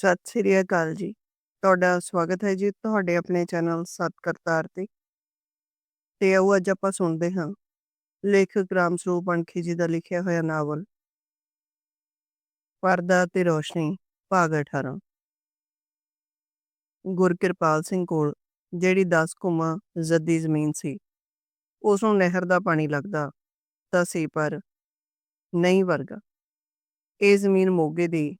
ਸਤਿ ਸ੍ਰੀ ਅਕਾਲ ਜੀ। ਤੁਹਾਡਾ ਸਵਾਗਤ ਹੈ ਜੀ ਤੁਹਾਡੇ ਆਪਣੇ ਚੈਨਲ ਸਤ ਕਰਤਾਰ ਤੇ। ਤੇ ਆਓ ਅੱਜ ਆਪਾਂ ਸੁਣਦੇ ਹਾਂ। ਲੇਖਕ ਰਾਮ ਸਰੂਪ ਅਣਖੀ ਜੀ ਦਾ ਲਿਖਿਆ ਹੋਇਆ ਨਾਵਲ। ਪਰਦਾ ਤੇ ਰੋਸ਼ਨੀ, ਭਾਗ 18 ਗੁਰਕਿਰਪਾਲ ਸਿੰਘ ਕੋਲ, ਜਿਹੜੀ 10 ਕੁਮਾ ਜ਼ੱਦੀ ਜ਼ਮੀਨ ਸੀ। ਉਸ ਨੂੰ ਨਹਿਰ ਦਾ ਪਾਣੀ ਲੱਗਦਾ ਤਾਂ ਸੀ ਪਰ ਨਹੀਂ ਵਰਗਾ। ਇਹ ਜ਼ਮੀਨ ਮੋਗੇ ਦੀ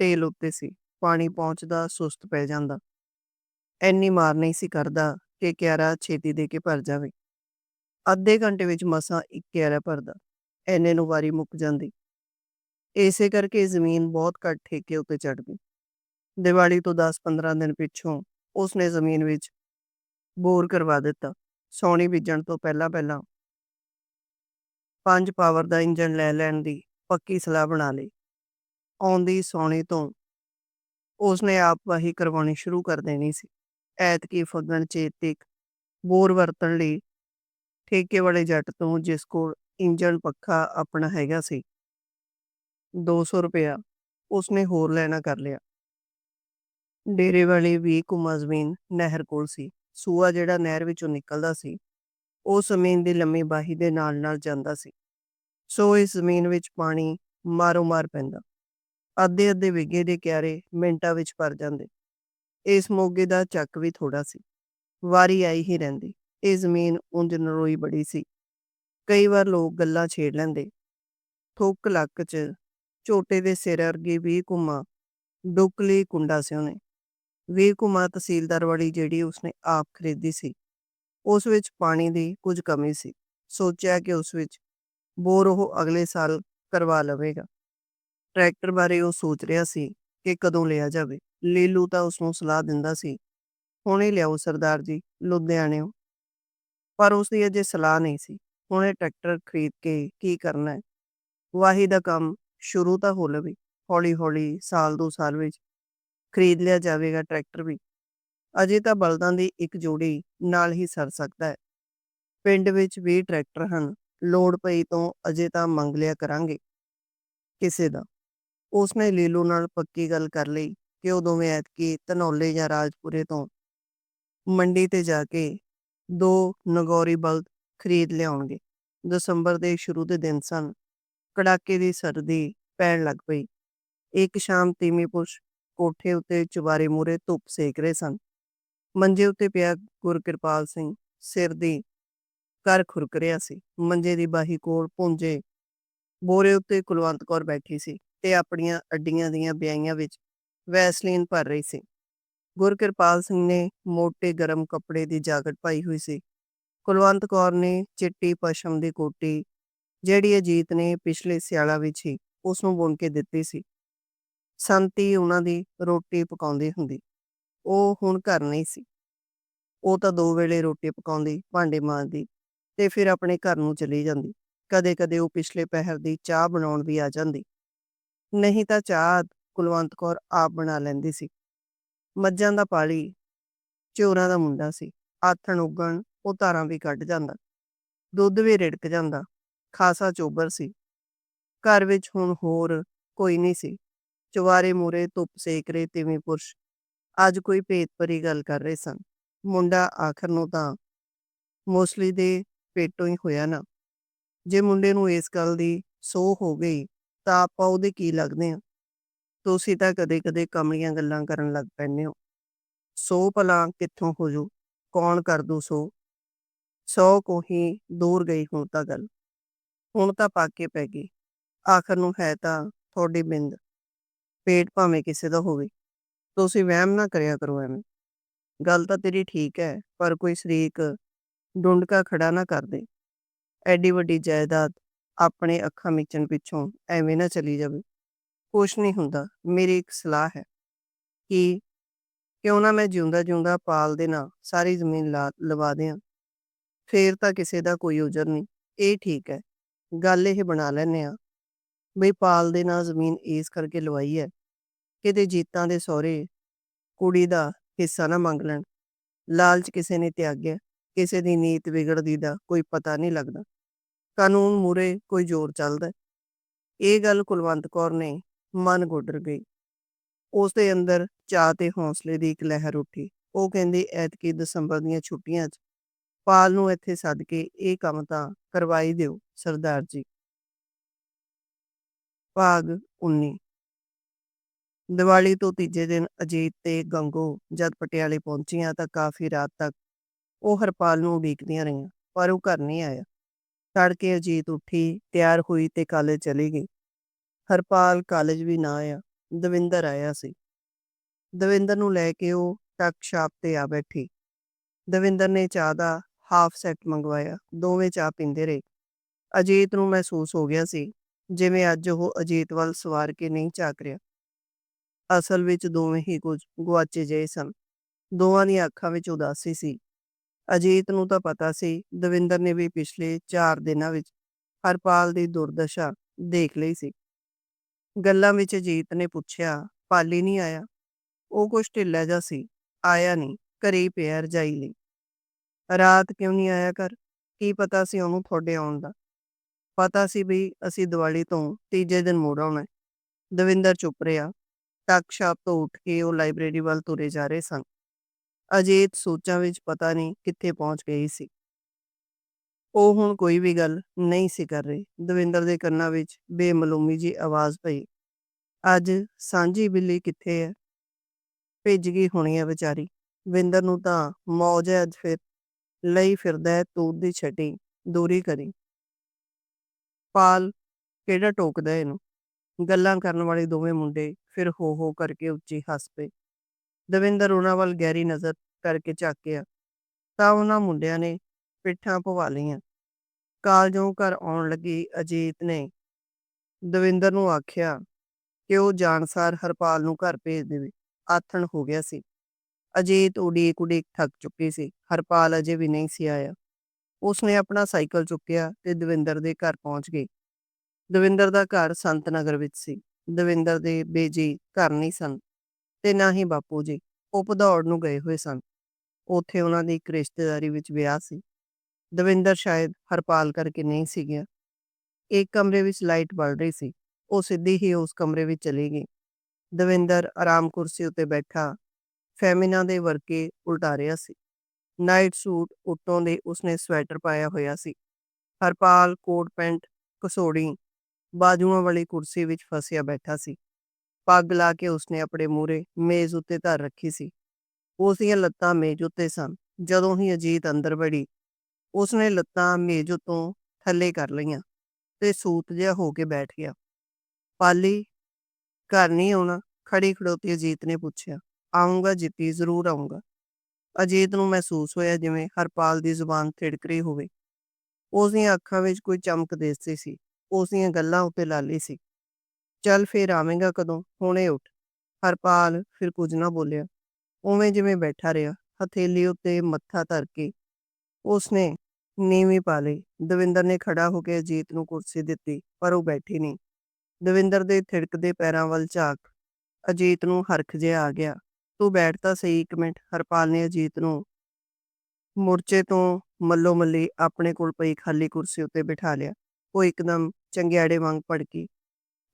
ਟੇਲ ਉੱਤੇ ਸੀ। ਪਾਣੀ ਪਹੁੰਚਦਾ ਸੁਸਤ ਪੈ ਜਾਂਦਾ। ਐਨੀ ਮਾਰ ਨਹੀਂ ਸੀ ਕਰਦਾ ਕਿ ਕਿਆਰਾ ਛੇਤੀ ਦੇ ਕੇ ਭਰ ਜਾਵੇ। ਅੱਧੇ ਘੰਟੇ ਵਿੱਚ ਮਸਾਂ ਇੱਕ ਕਿਆਰਾ ਭਰਦਾ, ਐਨੇ ਨੂੰ ਵਾਰੀ ਮੁੱਕ ਜਾਂਦੀ। ਇਸੇ ਕਰਕੇ ਜ਼ਮੀਨ ਬਹੁਤ ਘੱਟ ਠੇਕੇ ਉੱਤੇ ਚੜ ਗਈ। ਦੀਵਾਲੀ ਤੋਂ 10-15 ਦਿਨ ਪਿੱਛੋਂ ਉਸਨੇ ਜ਼ਮੀਨ ਵਿੱਚ ਬੋਰ ਕਰਵਾ ਦਿੱਤਾ, ਸੌਣੀ ਬੀਜਣ ਤੋਂ ਪਹਿਲਾਂ ਪਹਿਲਾਂ। ਪੰਜ ਪਾਵਰ ਦਾ ਇੰਜਨ ਲੈ ਲੈਣ ਦੀ ਪੱਕੀ ਸਲਾਹ ਬਣਾ ਲਈ। ਆਉਂਦੀ ਸੌਣੀ ਤੋਂ ਉਸਨੇ ਆਪਵਾਹੀ ਕਰਵਾਉਣੀ ਸ਼ੁਰੂ ਕਰ ਦੇਣੀ ਸੀ। ਐਤਕੀ ਫੱਗਣ ਚੇਤਿਕ ਬੋਰ ਵਰਤਣ ਲਈ ਠੇਕੇ ਵਾਲੇ ਜੱਟ ਤੋਂ ਜਿਸ ਕੋਲ ਇੰਜਣ ਪੱਖਾ ਆਪਣਾ ਹੈਗਾ ਸੀ 200 ਰੁਪਇਆ ਉਸਨੇ ਹੋਰ ਲੈਣਾ ਕਰ ਲਿਆ। ਡੇਰੇ ਵਾਲੀ ਵੀ ਕੁਮਾ ਜ਼ਮੀਨ ਨਹਿਰ ਕੋਲ ਸੀ। ਸੂਆ ਜਿਹੜਾ ਨਹਿਰ ਵਿੱਚੋਂ ਨਿਕਲਦਾ ਸੀ, ਉਹ ਜ਼ਮੀਨ ਦੀ ਲੰਮੀ ਬਾਹੀ ਦੇ ਨਾਲ ਨਾਲ ਜਾਂਦਾ ਸੀ। ਸੋ ਇਸ ਜ਼ਮੀਨ ਵਿੱਚ ਪਾਣੀ ਮਾਰੋ ਮਾਰ ਪੈਂਦਾ। ਅੱਧੇ ਅੱਧੇ ਵਿਗੇ ਦੇ ਕਿਆਰੇ ਮਿੰਟਾਂ ਵਿੱਚ ਭਰ ਜਾਂਦੇ। ਇਸ ਮੋਗੇ ਦਾ ਚੱਕ ਵੀ ਥੋੜਾ ਸੀ। ਵਾਰੀ ਆਈ ਹੀ ਰਹਿੰਦੀ। ਇਹ ਜ਼ਮੀਨ ਉਂਝ ਨਰੋਈ ਬੜੀ ਸੀ। ਕਈ ਵਾਰ ਲੋਕ ਗੱਲਾਂ ਛੇੜ ਲੈਂਦੇ। ਥੁੱਕ ਲੱਕ 'ਚ ਝੋਟੇ ਦੇ ਸਿਰ ਅਰਗੀ 20 ਕੁਮਾ ਡੁਕਲੀ ਕੁੰਡਾ ਸੀ ਉਹਨੇ। 20 ਕੁਮਾ ਤਹਿਸੀਲਦਾਰ ਵਾਲੀ ਜਿਹੜੀ ਉਸਨੇ ਆਪ ਖਰੀਦੀ ਸੀ। ਉਸ ਵਿੱਚ ਪਾਣੀ ਦੀ ਕੁਝ ਕਮੀ ਸੀ। ਸੋਚਿਆ ਕਿ ਉਸ ਵਿੱਚ ਬੋਰ ਉਹ ਅਗਲੇ ਸਾਲ ਕਰਵਾ ਲਵੇਗਾ। ਟਰੈਕਟਰ ਬਾਰੇ ਉਹ ਸੋਚ ਰਿਹਾ ਸੀ ਕਿ ਕਦੋਂ ਲਿਆ ਜਾਵੇ। ਲੀਲੂ ਤਾਂ ਉਸ ਨੂੰ ਸਲਾਹ ਦਿੰਦਾ ਸੀ। ਹੁਣੇ ਲਿਆਓ ਸਰਦਾਰ ਜੀ, ਲੁਧਿਆਣਿਓਂ। ਪਰ ਉਸ ਦੀ ਅਜੇ ਸਲਾਹ ਨਹੀਂ ਸੀ। ਹੁਣੇ ਟਰੈਕਟਰ ਖਰੀਦ ਕੇ ਕੀ ਕਰਨਾ ਹੈ? ਵਾਹੀ ਦਾ ਕੰਮ ਸ਼ੁਰੂ ਤਾਂ ਹੋ ਲਵੇ। ਹੌਲੀ ਹੌਲੀ ਸਾਲ ਦੋ ਸਾਲ ਵਿੱਚ ਖਰੀਦ ਲਿਆ ਜਾਵੇਗਾ ਟਰੈਕਟਰ ਵੀ। ਅਜੇ ਤਾਂ ਬਲਦਾਂ ਦੀ ਇੱਕ ਜੋੜੀ ਨਾਲ ਹੀ ਸਰ ਸਕਦਾ ਹੈ। ਪਿੰਡ ਵਿੱਚ ਵੀ ਟਰੈਕਟਰ ਹਨ। ਲੋੜ ਪਈ ਤੋਂ ਅਜੇ ਤਾਂ ਮੰਗ ਲਿਆ ਕਰਾਂਗੇ ਕਿਸੇ ਦਾ। ਉਸਨੇ ਲੀਲੂ ਨਾਲ ਪੱਕੀ ਗੱਲ ਕਰ ਲਈ ਕਿ ਉਹ ਦੋਵੇਂ ਐਤਕੀ ਧਨੌਲੇ ਜਾਂ ਰਾਜਪੁਰੇ ਤੋਂ ਮੰਡੀ ਤੇ ਜਾ ਕੇ ਦੋ ਨਗੌਰੀ ਬਲਦ ਖਰੀਦ ਲਿਆਉਣਗੇ। ਦਸੰਬਰ ਦੇ ਸ਼ੁਰੂ ਦੇ ਦਿਨ ਸਨ। ਕੜਾਕੇ ਦੀ ਸਰਦੀ ਪੈਣ ਲੱਗ ਪਈ। ਇੱਕ ਸ਼ਾਮ ਤੀਮੀ ਪੁਰਸ਼ ਕੋਠੇ ਉੱਤੇ ਚੁਬਾਰੇ ਮੂਰੇ ਧੁੱਪ ਸੇਕ ਰਹੇ ਸਨ। ਮੰਜੇ ਉੱਤੇ ਪਿਆ ਗੁਰਕਿਰਪਾਲ ਸਿੰਘ ਸਿਰ ਦੀ ਕਰ ਖੁਰਕ ਰਿਹਾ ਸੀ। ਮੰਜੇ ਦੀ ਬਾਹੀ ਕੋਲ ਪੁੰਜੇ ਬੋਰੇ ਉੱਤੇ ਕੁਲਵੰਤ ਕੌਰ ਬੈਠੀ ਸੀ। ਤੇ ਆਪਣੀਆਂ ਅੱਡੀਆਂ ਦੀਆਂ ਬਿਆਈਆਂ ਵਿੱਚ ਵੈਸਲੀਨ ਭਰ ਰਹੀ ਸੀ। ਗੁਰਕਿਰਪਾਲ ਸਿੰਘ ਨੇ ਮੋٹے ਗਰਮ ਕੱਪੜੇ ਦੀ ਜਾਕਟ ਪਾਈ ਹੋਈ ਸੀ। ਕੁਲਵੰਤ ਕੌਰ ਨੇ ਚਿੱਟੀ ਪਸ਼ਮ ਦੀ ਕੋਟੀ, ਜਿਹੜੀ ਅਜੀਤ ਨੇ ਪਿਛਲੇ ਸਿਆਲਾ ਵਿੱਚ ਹੀ ਉਸ ਨੂੰ ਬੁਣ ਕੇ ਦਿੱਤੀ ਸੀ। ਸੰਤੀ ਉਹਨਾਂ ਦੀ ਰੋਟੀ ਪਕਾਉਂਦੀ ਹੁੰਦੀ। ਉਹ ਹੁਣ ਘਰ ਨਹੀਂ ਸੀ। ਉਹ ਤਾਂ ਦੋ ਵੇਲੇ ਰੋਟੀ ਪਕਾਉਂਦੀ, ਭਾਂਡੇ ਮਾਂਜਦੀ ਤੇ ਫਿਰ ਆਪਣੇ ਘਰ ਨੂੰ ਚਲੀ ਜਾਂਦੀ। ਕਦੇ-ਕਦੇ ਉਹ ਪਿਛਲੇ ਪਹਿਰ ਦੀ ਚਾਹ ਬਣਾਉਣ ਵੀ ਆ ਜਾਂਦੀ। ਨਹੀਂ ਤਾਂ ਚਾਹ ਕੁਲਵੰਤ ਕੌਰ ਆਪ ਬਣਾ ਲੈਂਦੀ ਸੀ। ਮੱਝਾਂ ਦਾ ਪਾਲੀ, ਚੋਰਾਂ ਦਾ ਮੁੰਡਾ ਸੀ। ਆਥਣ ਉਗਣ, ਉਹ ਧਾਰਾਂ ਵੀ ਕੱਢ ਜਾਂਦਾ। ਦੁੱਧ ਵੀ ਰਿੜਕ ਜਾਂਦਾ। ਖਾਸਾ ਚੋਬਰ ਸੀ। ਘਰ ਵਿੱਚ ਹੁਣ ਹੋਰ ਕੋਈ ਨਹੀਂ ਸੀ। ਚਵਾਰੇ ਮੂਰੇ ਧੁੱਪ ਸੇਕ ਰਹੇ ਤਿਵੇਂ ਪੁਰਸ਼। ਅੱਜ ਕੋਈ ਭੇਤ ਭਰੀ ਗੱਲ ਕਰ ਰਹੇ ਸਨ। ਮੁੰਡਾ ਆਖਰ ਨੂੰ ਤਾਂ ਮੋਸਲੀ ਦੇ ਪੇਟੋਂ ਹੀ ਹੋਇਆ ਨਾ। ਜੇ ਮੁੰਡੇ ਨੂੰ ਇਸ ਗੱਲ ਦੀ ਸੋਹ ਹੋ ਗਈ ਤਾਂ ਆਪਾਂ ਉਹਦੇ ਕੀ ਲੱਗਦੇ ਆ ਤੁਸੀਂ ਤਾਂ ਕਦੇ-ਕਦੇ ਕਮਲੀਆਂ ਗੱਲਾਂ ਕਰਨ ਲੱਗ ਪੈਂਦੇ ਹੋ। ਸੋ ਭਲਾ ਕਿੱਥੋਂ ਹੋ ਜੂ ਕੌਣ ਕਰ ਦੂ ਸੋ? ਸੌ ਕੋਹੀ ਦੂਰ ਗਈ ਹੁਣ ਤਾਂ ਗੱਲ। ਹੁਣ ਤਾਂ ਪਾਕੇ ਪੈ ਗਈ। ਆਖਰ ਨੂੰ ਹੈ ਤਾਂ ਤੁਹਾਡੀ ਬਿੰਦ। ਪੇਟ ਭਾਵੇਂ ਕਿਸੇ ਦਾ ਹੋਵੇ। ਤੁਸੀਂ ਵਹਿਮ ਨਾ ਕਰਿਆ ਕਰੋ ਐਵੇਂ। ਗੱਲ ਤਾਂ ਤੇਰੀ ਠੀਕ ਹੈ, ਪਰ ਕੋਈ ਸ਼ਰੀਕ ਡੁੰਡਕਾ ਖੜਾ ਨਾ ਕਰ ਦੇ। ਐਡੀ ਵੱਡੀ ਜਾਇਦਾਦ ਆਪਣੇ ਅੱਖਾਂ ਮੀਚਣ ਪਿੱਛੋਂ ਐਵੇਂ ਨਾ ਚਲੀ ਜਾਵੇ। ਕੁਛ ਨਹੀਂ ਹੁੰਦਾ। ਮੇਰੀ ਇੱਕ ਸਲਾਹ ਹੈ ਕਿ ਕਿਉਂ ਨਾ ਮੈਂ ਜਿਉਂਦਾ ਜਿਉਂਦਾ ਪਾਲ ਦੇ ਨਾ ਸਾਰੀ ਜ਼ਮੀਨ ਲਾ, ਲਵਾ ਦਿਆਂ। ਫੇਰ ਤਾਂ ਕਿਸੇ ਦਾ ਕੋਈ ਉਜਰ ਨਹੀਂ। ਇਹ ਠੀਕ ਹੈ। ਗੱਲ ਇਹ ਬਣਾ ਲੈਨੇ ਆ ਬਈ ਪਾਲ ਦੇ ਨਾਲ ਜ਼ਮੀਨ ਇਸ ਕਰਕੇ ਲਵਾਈ ਹੈ ਕਿਤੇ ਜੀਤਾਂ ਦੇ ਸਹੁਰੇ ਕੁੜੀ ਦਾ ਹਿੱਸਾ ਨਾ ਮੰਗ ਲੈਣ। ਲਾਲਚ ਕਿਸੇ ਨੇ ਤਿਆਗਿਆ। ਕਿਸੇ ਦੀ ਨੀਤ ਵਿਗੜਦੀ ਦਾ ਕੋਈ ਪਤਾ ਨਹੀਂ ਲੱਗਦਾ। ਕਾਨੂੰਨ ਮੂਰੇ ਕੋਈ ਜ਼ੋਰ ਚੱਲਦਾ ਇਹ ਗੱਲ ਕੁਲਵੰਤ ਕੌਰ ਨੇ ਮਨ ਗੋਡਰ ਗਈ। ਉਸ ਦੇ ਅੰਦਰ ਚਾਅ ਤੇ ਹੌਸਲੇ ਦੀ ਇੱਕ ਲਹਿਰ ਉੱਠੀ। ਉਹ ਕਹਿੰਦੀ, ਐਤਕੀ ਦਸੰਬਰ ਦੀਆਂ ਛੁੱਟੀਆਂ 'ਚ ਪਾਲ ਨੂੰ ਇੱਥੇ ਸੱਦ ਕੇ ਇਹ ਕੰਮ ਤਾਂ ਕਰਵਾਈ ਦਿਓ, ਸਰਦਾਰ ਜੀ। ਭਾਗ 19 ਦੀਵਾਲੀ ਤੋਂ ਤੀਜੇ ਦਿਨ ਅਜੀਤ ਤੇ ਗੰਗੋ ਜਦ ਪਟਿਆਲੇ ਪਹੁੰਚੀਆਂ ਤਾਂ ਕਾਫੀ ਰਾਤ ਤੱਕ ਉਹ ਹਰਪਾਲ ਨੂੰ ਉਡੀਕਦੀਆਂ ਰਹੀਆਂ, ਪਰ ਉਹ ਘਰ ਨਹੀਂ ਆਇਆ। ਤੜਕੇ ਅਜੀਤ ਉੱਠੀ, ਤਿਆਰ ਹੋਈ ਤੇ ਕਾਲਜ ਚਲੀ ਗਈ। ਹਰਪਾਲ ਕਾਲਜ ਵੀ ਨਾ ਆਇਆ, ਦਵਿੰਦਰ ਆਇਆ ਸੀ। ਦਵਿੰਦਰ ਨੂੰ ਲੈ ਕੇ ਉਹ ਟੱਕ ਸ਼ਾਪ ਤੇ ਆ ਬੈਠੀ। ਦਵਿੰਦਰ ਨੇ ਚਾਹ ਦਾ ਹਾਫ ਸੈਟ ਮੰਗਵਾਇਆ, ਦੋਵੇਂ ਚਾਹ ਪੀਂਦੇ ਰਹੇ। ਅਜੀਤ ਨੂੰ ਮਹਿਸੂਸ ਹੋ ਗਿਆ ਸੀ, ਜਿਵੇਂ ਅੱਜ ਉਹ ਅਜੀਤ ਵੱਲ ਸਵਾਰ ਕੇ ਨਹੀਂ ਝਾਕ ਰਿਹਾ। ਅਸਲ ਵਿੱਚ ਦੋਵੇਂ ਹੀ ਕੁਝ ਗੁਆਚੇ ਜਿਹੇ ਸਨ। ਦੋਵਾਂ ਦੀਆਂ ਅੱਖਾਂ ਵਿੱਚ ਉਦਾਸੀ ਸੀ। ਅਜੀਤ ਨੂੰ ਤਾਂ ਪਤਾ ਸੀ, ਦਵਿੰਦਰ ਨੇ ਵੀ ਪਿਛਲੇ 4 ਦਿਨਾਂ ਵਿੱਚ ਹਰਪਾਲ ਦੀ ਦੁਰਦਸ਼ਾ ਦੇਖ ਲਈ ਸੀ। ਗੱਲਾਂ ਵਿੱਚ ਅਜੀਤ ਨੇ ਪੁੱਛਿਆ, ਪਾਲੀ ਨਹੀਂ ਆਇਆ? ਉਹ ਕੁਝ ਢਿੱਲਾ ਜਿਹਾ ਸੀ, ਆਇਆ ਨਹੀਂ, ਘਰੇ ਪਿਆ ਰਜਾਈ ਲਈ। ਰਾਤ ਕਿਉਂ ਨਹੀਂ ਆਇਆ ਕਰ ਕੀ ਪਤਾ ਸੀ ਉਹਨੂੰ ਤੁਹਾਡੇ ਆਉਣ ਦਾ? ਪਤਾ ਸੀ ਵੀ ਅਸੀਂ ਦੀਵਾਲੀ ਤੋਂ ਤੀਜੇ ਦਿਨ ਮੁੜ ਆਉਣਾ ਦਵਿੰਦਰ ਚੁੱਪ ਰਿਹਾ। ਟੱਕ ਸ਼ਾਪ ਤੋਂ ਉੱਠ ਕੇ ਉਹ ਲਾਇਬ੍ਰੇਰੀ ਵੱਲ ਤੁਰੇ ਜਾ ਰਹੇ ਸਨ। ਅਜੀਤ ਸੋਚਾਂ ਵਿੱਚ ਪਤਾ ਨਹੀਂ ਕਿੱਥੇ ਪਹੁੰਚ ਗਈ ਸੀ। ਉਹ ਹੁਣ ਕੋਈ ਵੀ ਗੱਲ ਨਹੀਂ ਸੀ ਕਰ ਰਹੀ। ਦਵਿੰਦਰ ਦੇ ਕੰਨਾਂ ਵਿੱਚ ਬੇਮਲੂਮੀ ਜੀ ਆਵਾਜ਼ ਪਈ। ਅੱਜ ਸਾਂਝੀ ਬਿੱਲੀ ਕਿੱਥੇ ਹੈ? ਭਿੱਜ ਗਈ ਹੋਣੀ ਹੈ ਵਿਚਾਰੀ। ਵਿੰਦਰ ਨੂੰ ਤਾਂ ਮੌਜ ਹੈ ਅੱਜ ਫਿਰ। ਲਈ ਫਿਰਦਾ ਹੈ ਤੂਤ ਦੀ ਛਟੀ ਦੂਰੀ ਕਰੀ। ਪਾਲ ਕਿਹੜਾ ਟੋਕਦਾ ਇਹਨੂੰ? ਗੱਲਾਂ ਕਰਨ ਵਾਲੇ ਦੋਵੇਂ ਮੁੰਡੇ ਫਿਰ ਹੋ ਹੋ ਕਰਕੇ ਉੱਚੀ ਹੱਸ ਪਏ। ਦਵਿੰਦਰ ਉਹਨਾਂ ਵੱਲ ਗਹਿਰੀ ਨਜ਼ਰ ਕਰਕੇ ਝਾਕਿਆ ਤਾਂ ਉਹਨਾਂ ਮੁੰਡਿਆਂ ਨੇ ਪਿੱਠਾਂ ਪਵਾ ਲਈਆਂ। ਕਾਲਜੋਂ ਘਰ ਆਉਣ ਲੱਗੀ ਅਜੀਤ ਨੇ। ਦਵਿੰਦਰ ਨੂੰ ਆਖਿਆ ਕਿ ਉਹ ਜਾਣਸਾਰ ਹਰਪਾਲ ਨੂੰ ਘਰ ਭੇਜ ਦੇਵੇ। ਆਥਣ ਹੋ ਗਿਆ ਸੀ। ਅਜੀਤ ਉਡੀਕ ਉਡੀਕ ਥੱਕ ਚੁੱਕੀ ਸੀ। ਹਰਪਾਲ ਅਜੇ ਵੀ ਨਹੀਂ ਸੀ ਆਇਆ। ਉਸਨੇ ਆਪਣਾ ਸਾਈਕਲ ਚੁੱਕਿਆ ਤੇ ਦਵਿੰਦਰ ਦੇ ਘਰ ਪਹੁੰਚ ਗਈ। ਦਵਿੰਦਰ ਦਾ ਘਰ ਸੰਤ ਨਗਰ ਵਿੱਚ ਸੀ। ਦਵਿੰਦਰ ਦੇ ਬੇਜੀ ਘਰ ਨਹੀਂ ਸਨ। ਤੇ ਨਾ ਹੀ ਬਾਪੂ ਜੀ, ਉਹ ਭਦੌੜ ਨੂੰ ਗਏ ਹੋਏ ਸਨ। ਉੱਥੇ ਉਹਨਾਂ ਦੀ ਇੱਕ ਰਿਸ਼ਤੇਦਾਰੀ ਵਿੱਚ ਵਿਆਹ ਸੀ। ਦਵਿੰਦਰ ਸ਼ਾਇਦ ਹਰਪਾਲ ਕਰਕੇ ਨਹੀਂ ਸੀ ਗਿਆ ਇੱਕ ਕਮਰੇ ਵਿੱਚ ਲਾਈਟ ਬਲ ਰਹੀ ਸੀ। ਉਹ ਸਿੱਧੀ ਹੀ ਉਸ ਕਮਰੇ ਵਿੱਚ ਚਲੀ ਗਈ। ਦਵਿੰਦਰ ਆਰਾਮ ਕੁਰਸੀ ਉੱਤੇ ਬੈਠਾ, ਫੈਮਿਨਾ ਦੇ ਵਰਕੇ ਉਲਟਾ ਰਿਹਾ ਸੀ। ਨਾਈਟ ਸੂਟ ਉੱਤੋਂ ਦੇ ਉਸਨੇ ਸਵੈਟਰ ਪਾਇਆ ਹੋਇਆ ਸੀ। ਹਰਪਾਲ, ਕੋਟ ਪੈਂਟ, ਕਸੋੜੀ, ਬਾਜੂਆਂ ਵਾਲੀ ਕੁਰਸੀ ਵਿੱਚ ਫਸਿਆ ਬੈਠਾ ਸੀ। ਪੱਗ ਲਾ ਕੇ ਉਸਨੇ ਆਪਣੇ ਮੂਰੇ ਮੇਜ਼ ਉੱਤੇ ਧਰ ਰੱਖੀ ਸੀ। ਉਸ ਦੀਆਂ ਲੱਤਾਂ ਮੇਜ਼ ਉੱਤੇ ਸਨ। ਜਦੋਂ ਹੀ ਅਜੀਤ ਅੰਦਰ ਵੜੀ, ਉਸਨੇ ਲੱਤਾਂ ਮੇਜ਼ ਉੱਤੋਂ ਥੱਲੇ ਕਰ ਲਈਆਂ ਤੇ ਸੂਤ ਜਿਹਾ ਹੋ ਕੇ ਬੈਠ ਗਿਆ। ਪਾਲੀ, ਘਰ ਨਹੀਂ ਆਉਣਾ? ਖੜੀ ਖੜੋਤੀ ਅਜੀਤ ਨੇ ਪੁੱਛਿਆ। ਆਉਂਗਾ ਜਿੱਤੀ, ਜ਼ਰੂਰ ਆਉਂਗਾ ਅਜੀਤ ਨੂੰ ਮਹਿਸੂਸ ਹੋਇਆ ਜਿਵੇਂ ਹਰਪਾਲ ਦੀ ਜ਼ੁਬਾਨ ਥਿੜਕ ਰਹੀ ਹੋਵੇ। ਉਸ ਦੀਆਂ ਅੱਖਾਂ ਵਿੱਚ ਕੋਈ ਚਮਕ ਦਿਸਦੀ ਸੀ। ਉਸ ਦੀਆਂ ਗੱਲਾਂ ਉੱਤੇ ਲਾਲੀ ਸੀ। ਚੱਲ ਫੇਰ ਆਵੇਂਗਾ ਕਦੋਂ? ਹੁਣੇ ਉੱਠ। ਹਰਪਾਲ ਫਿਰ ਕੁਝ ਨਾ ਬੋਲਿਆ। ਉਵੇਂ ਜਿਵੇਂ ਬੈਠਾ ਰਿਹਾ, ਹਥੇਲੀ ਉੱਤੇ ਮੱਥਾ ਧਰ ਕੇ। ਉਸਨੇ ਨੀਵੀਂ ਪਾ ਲਈ। ਦਵਿੰਦਰ ਨੇ ਖੜਾ ਹੋ ਕੇ ਅਜੀਤ ਨੂੰ ਕੁਰਸੀ ਦਿੱਤੀ, ਪਰ ਉਹ ਬੈਠੀ ਨਹੀਂ। ਦਵਿੰਦਰ ਦੇ ਥਿੜਕਦੇ ਪੈਰਾਂ ਵੱਲ ਝਾਕ। ਅਜੀਤ ਨੂੰ ਹਰਖ ਜਿਹਾ ਆ ਗਿਆ। ਤੂੰ ਬੈਠ ਤਾਂ ਸਹੀ ਇੱਕ ਮਿੰਟ। ਹਰਪਾਲ ਨੇ ਅਜੀਤ ਨੂੰ ਮੁਰਚੇ ਤੋਂ ਮੱਲੋ ਮੱਲੀ ਆਪਣੇ ਕੋਲ ਪਈ ਖਾਲੀ ਕੁਰਸੀ ਉੱਤੇ ਬਿਠਾ ਲਿਆ। ਉਹ ਇੱਕਦਮ ਚੰਗਿਆੜੇ ਵਾਂਗ ਭੜਕੀ।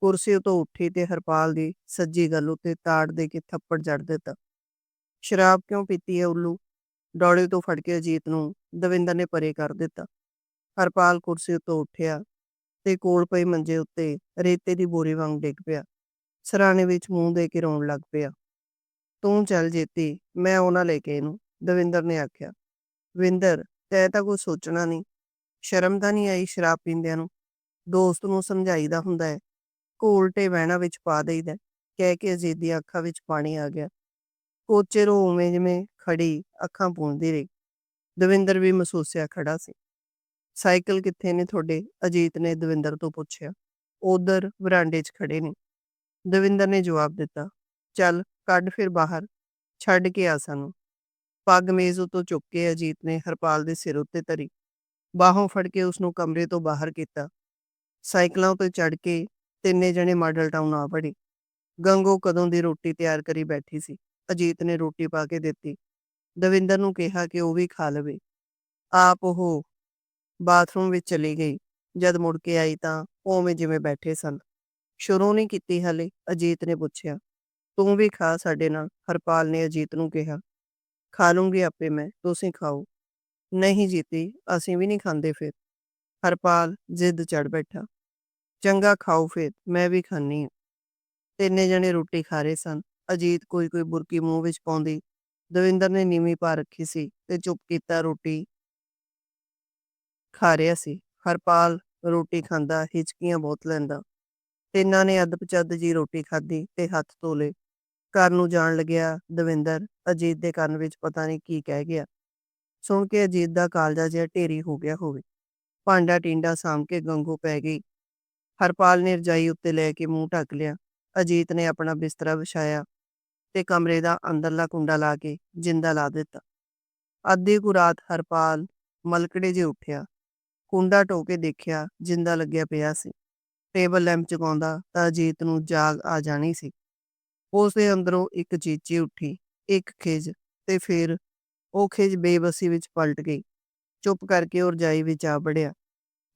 ਕੁਰਸੀ ਉਤੋਂ ਉੱਠੀ ਤੇ ਹਰਪਾਲ ਦੀ ਸੱਜੀ ਗੱਲ ਉੱਤੇ ਤਾੜ ਦੇ ਕੇ ਥੱਪੜ ਜੜ ਦਿੱਤਾ। ਸ਼ਰਾਬ ਕਿਉਂ ਪੀਤੀ ਹੈ ਉੱਲੂ ਡੋਲੇ ਤੋਂ ਫੜ ਕੇ ਅਜੀਤ ਨੂੰ ਦਵਿੰਦਰ ਨੇ ਪਰੇ ਕਰ ਦਿੱਤਾ। ਹਰਪਾਲ ਕੁਰਸੀ ਉੱਤੋਂ ਉੱਠਿਆ ਤੇ ਕੋਲ ਪਈ ਮੰਜੇ ਉੱਤੇ ਰੇਤੇ ਦੀ ਬੋਰੀ ਵਾਂਗ ਡਿੱਗ ਪਿਆ। ਸਰਾਣੇ ਵਿੱਚ ਮੂੰਹ ਦੇ ਕੇ ਰੋਣ ਲੱਗ ਪਿਆ। ਤੂੰ ਚੱਲ ਜੇਤੀ, ਮੈਂ ਉਹਨਾਂ ਲੈ ਕੇ ਇਹਨੂੰ ਦਵਿੰਦਰ ਨੇ ਆਖਿਆ। ਵਿੰਦਰ, ਤੈ ਤਾਂ ਕੋਈ ਸੋਚਣਾ ਨਹੀਂ ਸ਼ਰਮ ਤਾਂ ਨਹੀਂ ਆਈ ਸ਼ਰਾਬ ਪੀਂਦਿਆਂ ਨੂੰ। ਦੋਸਤ ਨੂੰ ਸਮਝਾਈਦਾ ਹੁੰਦਾ ਹੈ ਕੋਲਟੇ ਵਹਿਣਾ ਵਿੱਚ ਪਾ ਦੇਈਦਾ, ਕਹਿ ਕੇ ਅਜੀਤ ਦੀਆਂ ਅੱਖਾਂ ਵਿੱਚ ਪਾਣੀ ਆ ਗਿਆ। ਕੋਚੇ ਰੋ ਉਵੇਂ ਜਿਵੇਂ ਖੜੀ ਅੱਖਾਂ ਪੂੰਝਦੀ ਰਹੀ। ਦਵਿੰਦਰ ਵੀ ਮਹਿਸੂਸਿਆ ਖੜਾ ਸੀ। ਸਾਈਕਲ ਕਿੱਥੇ ਨੇ ਤੁਹਾਡੇ? ਅਜੀਤ ਨੇ ਦਵਿੰਦਰ ਤੋਂ ਪੁੱਛਿਆ। ਉਧਰ ਵਰਾਂਡੇ 'ਚ ਖੜੇ ਨੇ। ਦਵਿੰਦਰ ਨੇ ਜਵਾਬ ਦਿੱਤਾ, ਚੱਲ, ਕੱਢ ਫਿਰ ਬਾਹਰ, ਛੱਡ ਕੇ ਆ ਸਾਨੂੰ। ਪੱਗ ਮੇਜ਼ ਉਤੋਂ ਚੁੱਕ ਕੇ ਅਜੀਤ ਨੇ ਹਰਪਾਲ ਦੇ ਸਿਰ ਉੱਤੇ ਧਰੀ। ਬਾਹੋਂ ਫੜ ਕੇ ਉਸ ਨੂੰ ਕਮਰੇ ਤੋਂ ਬਾਹਰ ਕੀਤਾ। ਸਾਈਕਲਾਂ ਉੱਤੇ ਚੜ ਕੇ ਤਿੰਨੇ ਜਣੇ ਮਾਡਲ ਟਾਊਨ ਆ ਵੜੇ। ਗੰਗੋ ਕਦੋਂ ਦੀ ਰੋਟੀ ਤਿਆਰ ਕਰੀ ਬੈਠੀ ਸੀ? ਅਜੀਤ ਨੇ ਰੋਟੀ ਪਾ ਕੇ ਦਿੱਤੀ। ਦਵਿੰਦਰ ਨੂੰ ਕਿਹਾ ਕਿ ਉਹ ਵੀ ਖਾ ਲਵੇ। ਆਪ ਉਹ ਬਾਥਰੂਮ ਵਿੱਚ ਚਲੀ ਗਈ। ਜਦ ਮੁੜ ਕੇ ਆਈ ਤਾਂ ਉਵੇਂ ਜਿਵੇਂ ਬੈਠੇ ਸਨ। ਸ਼ੁਰੂ ਨਹੀਂ ਕੀਤੀ ਹਲੇ, ਅਜੀਤ ਨੇ ਪੁੱਛਿਆ। ਤੂੰ ਵੀ ਖਾ ਸਾਡੇ ਨਾਲ, ਹਰਪਾਲ ਨੇ ਅਜੀਤ ਨੂੰ ਕਿਹਾ। ਖਾ ਲੂੰਗੀ ਆਪੇ ਮੈਂ, ਤੁਸੀਂ ਖਾਓ। ਨਹੀਂ ਜੀਤੀ, ਅਸੀਂ ਵੀ ਨਹੀਂ ਖਾਂਦੇ ਫਿਰ। ਹਰਪਾਲ ਜਿੱਦ ਚੜ ਬੈਠਾ। ਚੰਗਾ ਖਾਓ ਫੇਰ, ਮੈਂ ਵੀ ਖਾਣੀ ਆ ਤਿੰਨੇ ਜਣੇ ਰੋਟੀ ਖਾ ਰਹੇ ਸਨ। ਅਜੀਤ ਕੋਈ ਕੋਈ ਬੁਰਕੀ ਮੂੰਹ ਵਿੱਚ ਪਾਉਂਦੀ। ਦਵਿੰਦਰ ਨੇ ਨੀਵੀਂ ਪਾ ਰੱਖੀ ਸੀ ਤੇ ਚੁੱਪ ਕੀਤਾ ਰੋਟੀ ਖਾ ਰਿਹਾ ਸੀ। ਹਰਪਾਲ ਰੋਟੀ ਖਾਂਦਾ, ਹਿਚਕੀਆਂ ਬਹੁਤ ਲੈਂਦਾ। ਤਿੰਨਾਂ ਨੇ ਅੱਧ ਪਚੱਧ ਜੀ ਰੋਟੀ ਖਾਧੀ ਤੇ ਹੱਥ ਧੋਲੇ। ਘਰ ਨੂੰ ਜਾਣ ਲੱਗਿਆ ਦਵਿੰਦਰ। ਅਜੀਤ ਦੇ ਕੰਨ ਵਿੱਚ ਪਤਾ ਨਹੀਂ ਕੀ ਕਹਿ ਗਿਆ। ਸੁਣ ਕੇ ਅਜੀਤ ਦਾ ਕਾਲਜਾ ਜਿਹਾ ਢੇਰੀ ਹੋ ਗਿਆ ਹੋਵੇ। ਭਾਂਡਾ ਟਿੰਡਾ ਸਾਂਭ ਕੇ ਗੰਗੂ ਪੈ ਗਈ। ਹਰਪਾਲ ਨੇ ਰਜਾਈ ਉੱਤੇ ਲੈ ਕੇ ਮੂੰਹ ਢੱਕ ਲਿਆ। ਅਜੀਤ ਨੇ ਆਪਣਾ ਬਿਸਤਰਾ ਵਿਛਾਇਆ ਤੇ ਕਮਰੇ ਦਾ ਅੰਦਰਲਾ ਕੁੰਡਾ ਲਾ ਕੇ ਜਿੰਦਾ ਲਾ ਦਿੱਤਾ। ਅੱਧੀ ਕੁ ਰਾਤ ਹਰਪਾਲ ਮਲਕੜੇ 'ਚ ਉੱਠਿਆ। ਕੁੰਡਾ ਢੋ ਕੇ ਦੇਖਿਆ ਜਿੰਦਾ ਲੱਗਿਆ ਪਿਆ ਸੀ। ਟੇਬਲ ਲੈਂਪ ਜਗਾਉਂਦਾ ਤਾਂ ਅਜੀਤ ਨੂੰ ਜਾਗ ਆ ਜਾਣੀ ਸੀ। ਉਸ ਦੇ ਅੰਦਰੋਂ ਇੱਕ ਚੀਚੀ ਉੱਠੀ, ਇੱਕ ਖਿਜ ਤੇ ਫਿਰ ਉਹ ਖਿਜ ਬੇਬਸੀ ਵਿੱਚ ਪਲਟ ਗਈ। ਚੁੱਪ ਕਰਕੇ ਉਹ ਰਜਾਈ ਵਿੱਚ ਆ ਬੜਿਆ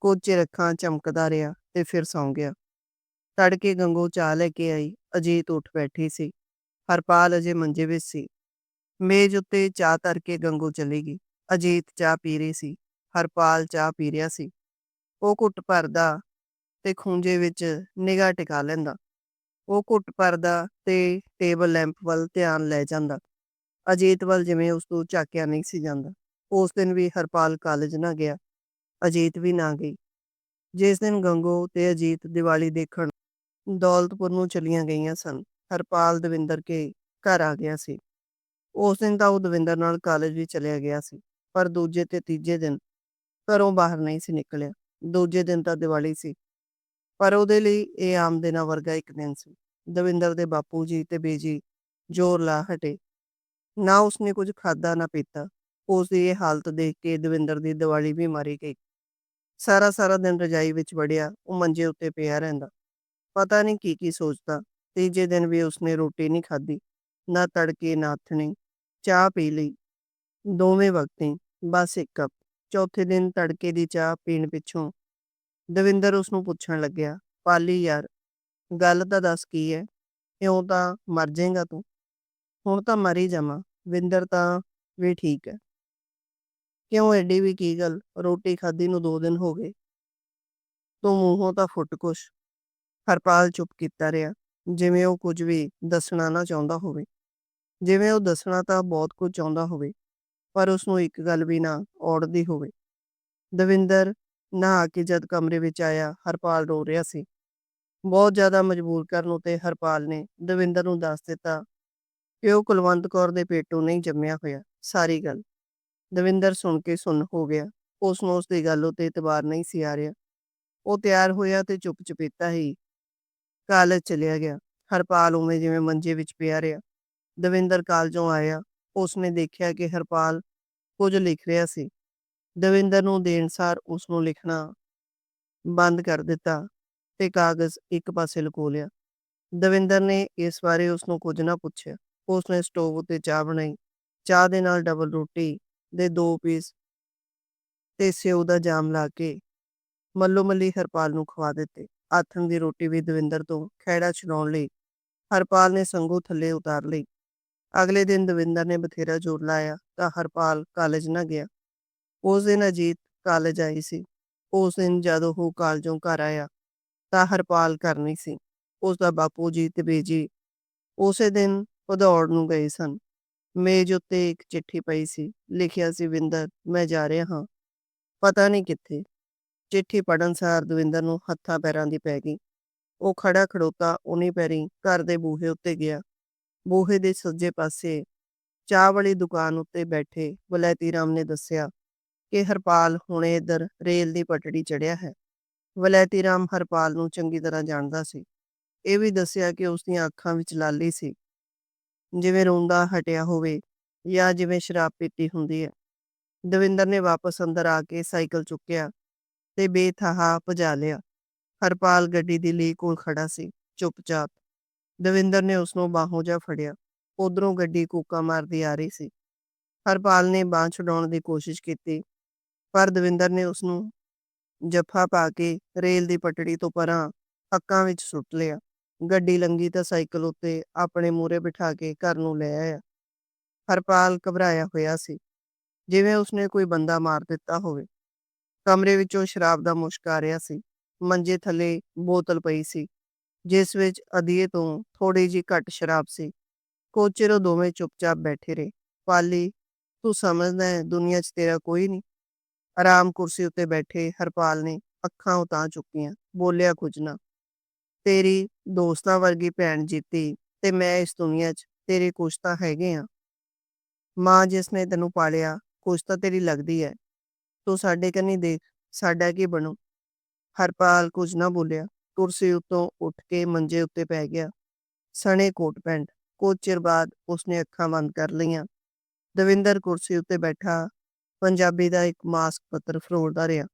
ਕੁਝ ਚਿਰ ਅੱਖਾਂ ਚਮਕਦਾ ਰਿਹਾ ਤੇ ਫਿਰ ਸੌਂ ਗਿਆ। ਤੜਕੇ ਗੰਗੋ ਚਾਹ ਲੈ ਕੇ ਆਈ, ਅਜੀਤ ਉੱਠ ਬੈਠੀ ਸੀ। ਹਰਪਾਲ ਅਜੇ ਮੰਜੇ ਵਿੱਚ ਸੀ। ਮੇਜ਼ ਉੱਤੇ ਚਾਹ ਧਰ ਕੇ ਗੰਗੋ ਚਲੀ ਗਈ। ਅਜੀਤ ਚਾਹ ਪੀ ਰਹੀ ਸੀ। ਹਰਪਾਲ ਚਾਹ ਪੀ ਰਿਹਾ ਸੀ। ਉਹ ਘੁੱਟ ਭਰਦਾ ਤੇ ਖੂੰਜੇ ਵਿੱਚ ਨਿਗਾਹ ਟਿਕਾ ਲੈਂਦਾ। ਉਹ ਘੁੱਟ ਭਰਦਾ ਤੇ ਟੇਬਲ ਲੈਂਪ ਵੱਲ ਧਿਆਨ ਲੈ ਜਾਂਦਾ। ਅਜੀਤ ਵੱਲ ਜਿਵੇਂ ਉਸ ਤੋਂ ਝਾਕਿਆ ਨਹੀਂ ਸੀ ਜਾਂਦਾ। ਉਸ ਦਿਨ ਵੀ ਹਰਪਾਲ ਕਾਲਜ ਨਾ ਗਿਆ। ਅਜੀਤ ਵੀ ਨਾ ਗਈ। ਜਿਸ ਦਿਨ ਗੰਗੋ ਤੇ ਅਜੀਤ ਦੀਵਾਲੀ ਦੇਖਣ ਦੌਲਤਪੁਰ ਨੂੰ ਚਲੀਆਂ ਗਈਆਂ ਸਨ, ਹਰਪਾਲ ਦਵਿੰਦਰ ਕੇ ਘਰ ਆ ਗਿਆ ਸੀ। ਉਸ ਦਿਨ ਤਾਂ ਉਹ ਦਵਿੰਦਰ ਨਾਲ ਕਾਲਜ ਵੀ ਚਲਿਆ ਗਿਆ ਸੀ, ਪਰ ਦੂਜੇ ਤੇ ਤੀਜੇ ਦਿਨ ਘਰੋਂ ਬਾਹਰ ਨਹੀਂ ਸੀ ਨਿਕਲਿਆ। ਦੂਜੇ ਦਿਨ ਤਾਂ ਦੀਵਾਲੀ ਸੀ, ਪਰ ਉਹਦੇ ਲਈ ਇਹ ਆਮ ਦਿਨਾਂ ਵਰਗਾ ਇੱਕ ਦਿਨ ਸੀ। ਦਵਿੰਦਰ ਦੇ ਬਾਪੂ ਜੀ ਤੇ ਬੇਜੀ ਜ਼ੋਰ ਲਾ ਹਟੇ। ਨਾ ਉਸਨੇ ਕੁਝ ਖਾਦਾ ਨਾ ਪੀਤਾ। ਉਸ ਦੀ ਇਹ ਹਾਲਤ ਦੇਖ ਕੇ ਦਵਿੰਦਰ ਦੀ ਦੀਵਾਲੀ ਵੀ ਮਾਰੀ ਗਈ। ਸਾਰਾ ਸਾਰਾ ਦਿਨ ਰਜਾਈ ਵਿੱਚ ਵੜਿਆ, ਉਹ ਮੰਜੇ ਉੱਤੇ ਪਿਆ ਰਹਿੰਦਾ। ਪਤਾ ਨਹੀਂ ਕੀ ਕੀ ਸੋਚਦਾ। ਤੀਜੇ ਦਿਨ ਵੀ ਉਸਨੇ ਰੋਟੀ ਨਹੀਂ ਖਾਧੀ, ਨਾ ਤੜਕੇ, ਨਾ ਆਥਣੇ। ਚਾਹ ਪੀ ਲਈ। ਦੋਵੇਂ ਵਕਤੀ ਬਸ ਇੱਕ ਕੱਪ। ਚੌਥੇ ਦਿਨ ਤੜਕੇ ਦੀ ਚਾਹ ਪੀਣ ਪਿੱਛੋਂ ਦਵਿੰਦਰ ਉਸ ਨੂੰ ਪੁੱਛਣ ਲੱਗਿਆ, ਪਾਲੀ ਯਾਰ, ਗੱਲ ਤਾਂ ਦੱਸ ਕੀ ਹੈ ਇਉਂ ਤਾਂ ਮਰ ਜਾਏਗਾ ਤੂੰ। ਹੁਣ ਤਾਂ ਮਰ ਹੀ ਜਾਵਾਂ। ਵਿੰਦਰ ਤਾਂ ਵੀ ਠੀਕ ਹੈ ਕਿਉਂ ਐਡੀ ਵੀ ਕੀ ਗੱਲ? ਰੋਟੀ ਖਾਧੀ ਨੂੰ 2 ਦਿਨ ਹੋ ਗਏ। ਤੂੰ ਮੂੰਹੋਂ ਤਾਂ ਫੁੱਟ ਕੁਛ। ਹਰਪਾਲ ਚੁੱਪ ਕੀਤਾ ਰਿਹਾ। ਜਿਵੇਂ ਉਹ ਕੁਝ ਵੀ ਦੱਸਣਾ ਨਾ ਚਾਹੁੰਦਾ ਹੋਵੇ। ਜਿਵੇਂ ਉਹ ਦੱਸਣਾ ਤਾਂ ਬਹੁਤ ਕੁਝ ਚਾਹੁੰਦਾ ਹੋਵੇ, ਪਰ ਉਸ ਨੂੰ ਇੱਕ ਗੱਲ ਵੀ ਨਾ ਔੜਦੀ ਹੋਵੇ। ਦਵਿੰਦਰ ਨਹਾ ਕੇ ਜਦ ਕਮਰੇ ਵਿੱਚ ਆਇਆ, ਹਰਪਾਲ ਰੋ ਰਿਹਾ ਸੀ। ਬਹੁਤ ਜ਼ਿਆਦਾ ਮਜਬੂਰ ਕਰਨ ਉਤੇ ਹਰਪਾਲ ਨੇ ਦਵਿੰਦਰ ਨੂੰ ਦੱਸ ਦਿੱਤਾ ਕਿ ਉਹ ਕੁਲਵੰਤ ਕੌਰ ਦੇ ਪੇਟੋਂ ਨਹੀਂ ਜੰਮਿਆ ਹੋਇਆ। ਸਾਰੀ ਗੱਲ। ਦਵਿੰਦਰ ਸੁਣ ਕੇ ਸੁਣ ਹੋ ਗਿਆ। ਉਸ ਨੂੰ ਉਸ ਦੀ ਗੱਲ ਉਤੇ ਇਤਬਾਰ ਨਹੀਂ ਸੀ ਆ ਰਿਹਾ। ਉਹ ਤਿਆਰ ਹੋਇਆ ਤੇ ਚੁੱਪ ਚਪੀਤਾ ਹੀ ਕਾਲਜ ਚਲਿਆ ਗਿਆ। ਹਰਪਾਲ ਉਵੇਂ ਜਿਵੇਂ ਮੰਜੇ ਵਿੱਚ ਪਿਆ ਰਿਹਾ। ਦਵਿੰਦਰ ਕਾਲਜੋਂ ਆਇਆ। ਉਸਨੇ ਦੇਖਿਆ ਕਿ ਹਰਪਾਲ ਕੁਝ ਲਿਖ ਰਿਹਾ ਸੀ। ਦਵਿੰਦਰ ਨੂੰ ਦੇਣਸਾਰ ਉਸ ਨੂੰ ਲਿਖਣਾ ਬੰਦ ਕਰ ਦਿੱਤਾ ਤੇ ਕਾਗਜ਼ ਇੱਕ ਪਾਸੇ ਲਕੋ ਲਿਆ। ਦਵਿੰਦਰ ਨੇ ਇਸ ਬਾਰੇ ਉਸ ਨੂੰ ਕੁਝ ਨਾ ਪੁੱਛਿਆ। ਉਸਨੇ ਸਟੋਵ ਉੱਤੇ ਚਾਹ ਬਣਾਈ। ਚਾਹ ਦੇ ਨਾਲ ਡਬਲ ਰੋਟੀ ਦੇ ਦੋ ਪੀਸ ਤੇ ਸਿਉ ਦਾ ਜਾਮ ਲਾ ਕੇ ਮੱਲੋ ਮੱਲੀ ਹਰਪਾਲ ਨੂੰ ਖਵਾ ਦਿੱਤੇ। ਆਥਣ ਦੀ ਰੋਟੀ ਵੀ ਦਵਿੰਦਰ ਤੋਂ ਖੈੜਾ ਛਡਾਉਣ ਲਈ ਹਰਪਾਲ ਨੇ ਸੰਗੋ ਥੱਲੇ ਉਤਾਰ ਲਈ। ਅਗਲੇ ਦਿਨ ਦਵਿੰਦਰ ਨੇ ਬਥੇਰਾ ਜ਼ੋਰ ਲਾਇਆ ਤਾਂ ਹਰਪਾਲ ਕਾਲਜ ਨਾ ਗਿਆ। ਉਸ ਦਿਨ ਅਜੀਤ ਕਾਲਜ ਆਈ ਸੀ। ਉਸ ਦਿਨ ਜਦੋਂ ਉਹ ਕਾਲਜੋਂ ਘਰ ਆਇਆ ਤਾਂ ਹਰਪਾਲ ਕਰਨੀ ਸੀ। ਉਸ ਦਾ ਬਾਪੂ ਜੀ ਤੇ ਬੀਜੀ ਉਸੇ ਦਿਨ ਭਦੌੜ ਨੂੰ ਗਏ ਸਨ। ਮੇਜ਼ ਉੱਤੇ ਇੱਕ ਚਿੱਠੀ ਪਈ ਸੀ ਲਿਖਿਆ ਸੀ ਵਿੰਦਰ ਮੈਂ ਜਾ ਰਿਹਾ ਹਾਂ ਪਤਾ ਨਹੀਂ ਕਿੱਥੇ ਚਿੱਠੀ ਪੜਨ ਸਾਰ ਦਵਿੰਦਰ ਨੂੰ ਹੱਥਾਂ ਪੈਰਾਂ ਦੀ ਪੈ ਗਈ ਉਹ ਖੜਾ ਖੜੋਤਾ ਉਹਨੇ ਪੈਰੀ ਘਰ ਦੇ ਬੂਹੇ ਉੱਤੇ ਗਿਆ ਬੂਹੇ ਦੇ ਸੱਜੇ ਪਾਸੇ ਚਾਹ ਵਾਲੀ ਦੁਕਾਨ ਉੱਤੇ ਬੈਠੇ ਵਲੈਤੀ ਰਾਮ ਨੇ ਦੱਸਿਆ ਕਿ ਹਰਪਾਲ ਹੁਣੇ ਇੱਧਰ ਰੇਲ ਦੀ ਪਟੜੀ ਚੜਿਆ ਹੈ ਵਲੈਤੀ ਰਾਮ ਹਰਪਾਲ ਨੂੰ ਚੰਗੀ ਤਰ੍ਹਾਂ ਜਾਣਦਾ ਸੀ ਇਹ ਵੀ ਦੱਸਿਆ ਕਿ ਉਸ ਦੀਆਂ ਅੱਖਾਂ ਵਿੱਚ ਲਾਲੀ ਸੀ ਜਿਵੇਂ ਰੋਂਦਾ ਹਟਿਆ ਹੋਵੇ ਜਾਂ ਜਿਵੇਂ ਸ਼ਰਾਬ ਪੀਤੀ ਹੁੰਦੀ ਹੈ। ਦਵਿੰਦਰ ਨੇ ਵਾਪਸ ਅੰਦਰ ਆ ਕੇ ਸਾਈਕਲ ਚੁੱਕਿਆ ਤੇ ਬੇਥਾਹਾ ਭਜਾ ਲਿਆ। ਹਰਪਾਲ ਗੱਡੀ ਦੀ ਲੀ ਕੋਲ ਖੜਾ ਸੀ, ਚੁੱਪਚਾਪ। ਦਵਿੰਦਰ ਨੇ ਉਸ ਨੂੰ ਬਾਹੋਂ ਜਾ ਫੜਿਆ। ਉਧਰੋਂ ਗੱਡੀ ਕੂਕਾ ਮਾਰਦੀ ਆ ਰਹੀ ਸੀ। ਹਰਪਾਲ ਨੇ ਬਾਂਹ ਛਡਾਉਣ ਦੀ ਕੋਸ਼ਿਸ਼ ਕੀਤੀ, ਪਰ ਦਵਿੰਦਰ ਨੇ ਉਸ ਨੂੰ ਜੱਫਾ ਪਾ ਕੇ ਰੇਲ ਦੀ ਪਟੜੀ ਤੋਂ ਪਰਾਂ ਹੱਕਾਂ ਵਿੱਚ ਸੁੱਟ ਲਿਆ। ਗੱਡੀ ਲੰਘੀ ਤਾਂ ਸਾਈਕਲ ਉੱਤੇ ਆਪਣੇ ਮੂਹਰੇ ਬਿਠਾ ਕੇ ਘਰ ਨੂੰ ਲੈ ਆਇਆ। ਹਰਪਾਲ ਘਬਰਾਇਆ ਹੋਇਆ ਸੀ, ਜਿਵੇਂ ਉਸਨੇ ਕੋਈ ਬੰਦਾ ਮਾਰ ਦਿੱਤਾ ਹੋਵੇ। ਕਮਰੇ ਵਿੱਚੋਂ ਸ਼ਰਾਬ ਦਾ ਮੁਸ਼ਕ ਆ ਰਿਹਾ ਸੀ। ਮੰਜੇ ਥੱਲੇ ਬੋਤਲ ਪਈ ਸੀ, ਜਿਸ ਵਿੱਚ ਅਧੀਏ ਤੋਂ ਥੋੜੀ ਜੀ ਘੱਟ ਸ਼ਰਾਬ ਸੀ। ਕੁਝ ਉਹ ਦੋਵੇਂ ਚੁੱਪਚਾਪ ਬੈਠੇ ਰਹੇ। ਪਾਲੀ, ਤੂੰ ਸਮਝਦਾ ਹੈ, ਦੁਨੀਆ 'ਚ ਤੇਰਾ ਕੋਈ ਨਹੀਂ? ਆਰਾਮ ਕੁਰਸੀ ਉੱਤੇ ਬੈਠੇ ਹਰਪਾਲ ਨੇ ਅੱਖਾਂ ਉਤਾਂ ਚੁੱਕੀਆਂ, ਬੋਲਿਆ ਕੁਝ ਨਾ। ਤੇਰੀ ਦੋਸਤਾਂ ਵਰਗੀ ਭੈਣ ਜੀਤੀ ਤੇ ਮੈਂ ਇਸ ਦੁਨੀਆ 'ਚ ਤੇਰੇ ਕੁਛ ਤਾਂ ਹੈਗੇ ਆ। ਮਾਂ ਜਿਸ ਨੇ ਤੈਨੂੰ ਪਾਲਿਆ, ਕੁਛ ਤਾਂ ਤੇਰੀ ਲੱਗਦੀ ਹੈ ਤੂੰ ਸਾਡੇ ਕੰਨੀ ਦੇਖ, ਸਾਡਾ ਕੀ ਬਣੂ? ਹਰਪਾਲ ਕੁਝ ਨਾ ਬੋਲਿਆ, ਕੁਰਸੀ ਉੱਤੋਂ ਉੱਠ ਕੇ ਮੰਜੇ ਉੱਤੇ ਪੈ ਗਿਆ। ਸਣੇ ਕੋਟ ਪੈਂਟ, ਕੁਝ ਚਿਰ ਬਾਅਦ ਉਸਨੇ ਅੱਖਾਂ ਬੰਦ ਕਰ ਲਈਆਂ। ਦਵਿੰਦਰ ਕੁਰਸੀ ਉੱਤੇ ਬੈਠਾ, ਪੰਜਾਬੀ ਦਾ ਇੱਕ ਮਾਸਕ ਪੱਤਰ ਫਰੋੜਦਾ ਰਿਹਾ।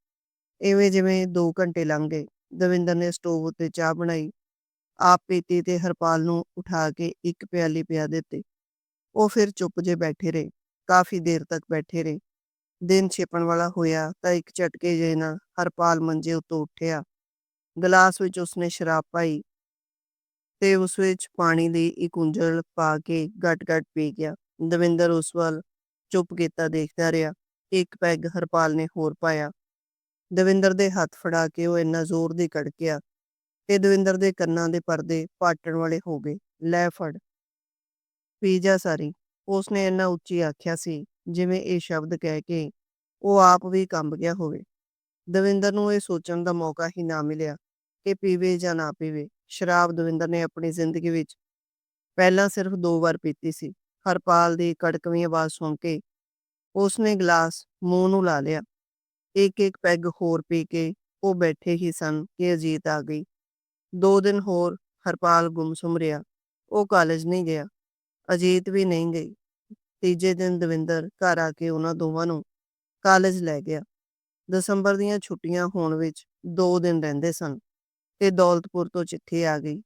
ਐਵੇਂ ਜਿਵੇਂ 2 ਘੰਟੇ ਲੰਘ ਗਏ। ਦਵਿੰਦਰ ਨੇ ਸਟੋਵ ਉੱਤੇ ਚਾਹ ਬਣਾਈ। ਆਪ ਪੀਤੀ ਤੇ ਹਰਪਾਲ ਨੂੰ ਉਠਾ ਕੇ ਇੱਕ ਪਿਆਲੀ ਪਿਆ ਦਿੱਤੀ। ਉਹ ਫਿਰ ਚੁੱਪ ਜੇ ਬੈਠੇ ਰਹੇ। ਕਾਫੀ ਦੇਰ ਤੱਕ ਬੈਠੇ ਰਹੇ। ਦਿਨ ਛਿਪਣ ਵਾਲਾ ਹੋਇਆ ਤਾਂ ਇੱਕ ਝਟਕੇ ਜਿਹੇ ਨਾਲ ਹਰਪਾਲ ਮੰਜੇ ਉੱਤੋਂ ਉੱਠਿਆ। ਗਲਾਸ ਵਿੱਚ ਉਸਨੇ ਸ਼ਰਾਬ ਪਾਈ ਤੇ ਉਸ ਵਿੱਚ ਪਾਣੀ ਦੀ ਇੱਕ ਉਂਜਲ ਪਾ ਕੇ ਗਟ-ਗਟ ਪੀ ਗਿਆ। ਦਵਿੰਦਰ ਉਸ ਵੱਲ ਚੁੱਪ ਕੀਤਾ ਦੇਖਦਾ ਰਿਹਾ। ਇੱਕ ਪੈਗ ਹਰਪਾਲ ਨੇ ਹੋਰ ਪਾਇਆ। ਦਵਿੰਦਰ ਦੇ ਹੱਥ ਫੜਾ ਕੇ ਉਹ ਇੰਨਾ ਜ਼ੋਰ ਦੀ ਕੜਕਿਆ ਤੇ ਦਵਿੰਦਰ ਦੇ ਕੰਨਾਂ ਦੇ ਪਰਦੇ ਪਾਟਣ ਵਾਲੇ ਹੋ ਗਏ। ਲੈ ਫੜ। ਪੀ ਜਾ ਸਾਰੀ। ਉਸਨੇ ਇੰਨਾ ਉੱਚੀ ਆਖਿਆ ਸੀ, ਜਿਵੇਂ ਇਹ ਸ਼ਬਦ ਕਹਿ ਕੇ ਉਹ ਆਪ ਵੀ ਕੰਬ ਗਿਆ ਹੋਵੇ। ਦਵਿੰਦਰ ਨੂੰ ਇਹ ਸੋਚਣ ਦਾ ਮੌਕਾ ਹੀ ਨਾ ਮਿਲਿਆ ਕਿ ਪੀਵੇ ਜਾਂ ਨਾ ਪੀਵੇ। ਸ਼ਰਾਬ ਦਵਿੰਦਰ ਨੇ ਆਪਣੀ ਜ਼ਿੰਦਗੀ ਵਿੱਚ ਪਹਿਲਾਂ ਸਿਰਫ ਦੋ ਵਾਰ ਪੀਤੀ ਸੀ। ਹਰਪਾਲ ਦੀ ਕੜਕਵੀਂ ਆਵਾਜ਼ ਸੁਣ ਕੇ ਉਸਨੇ ਗਲਾਸ ਮੂੰਹ ਨੂੰ ਲਾ ਲਿਆ। ਇੱਕ ਇੱਕ ਪੈਗ ਹੋਰ ਪੀ ਕੇ ਉਹ ਬੈਠੇ ਹੀ ਸਨ ਕਿ ਅਜੀਤ ਆ ਗਈ। ਦੋ ਦਿਨ ਹੋਰ ਹਰਪਾਲ ਗੁੰਮਸੁਮ ਰਿਹਾ ਉਹ ਕਾਲਜ ਨਹੀਂ ਗਿਆ। ਅਜੀਤ ਵੀ ਨਹੀਂ ਗਈ। ਤੀਜੇ ਦਿਨ ਦਵਿੰਦਰ ਘਰ ਆ ਕੇ ਉਹਨਾਂ ਦੋਵਾਂ ਨੂੰ ਕਾਲਜ ਲੈ ਗਿਆ। ਦਸੰਬਰ ਦੀਆਂ ਛੁੱਟੀਆਂ ਹੋਣ ਵਿੱਚ 2 ਦਿਨ ਰਹਿੰਦੇ ਸਨ ਤੇ ਦੌਲਤਪੁਰ ਤੋਂ ਚਿੱਠੀ ਆ ਗਈ।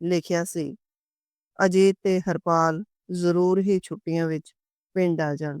ਲਿਖਿਆ ਸੀ, ਅਜੀਤ ਤੇ ਹਰਪਾਲ ਜ਼ਰੂਰ ਹੀ ਛੁੱਟੀਆਂ ਵਿੱਚ ਪਿੰਡ ਆ ਜਾਣ।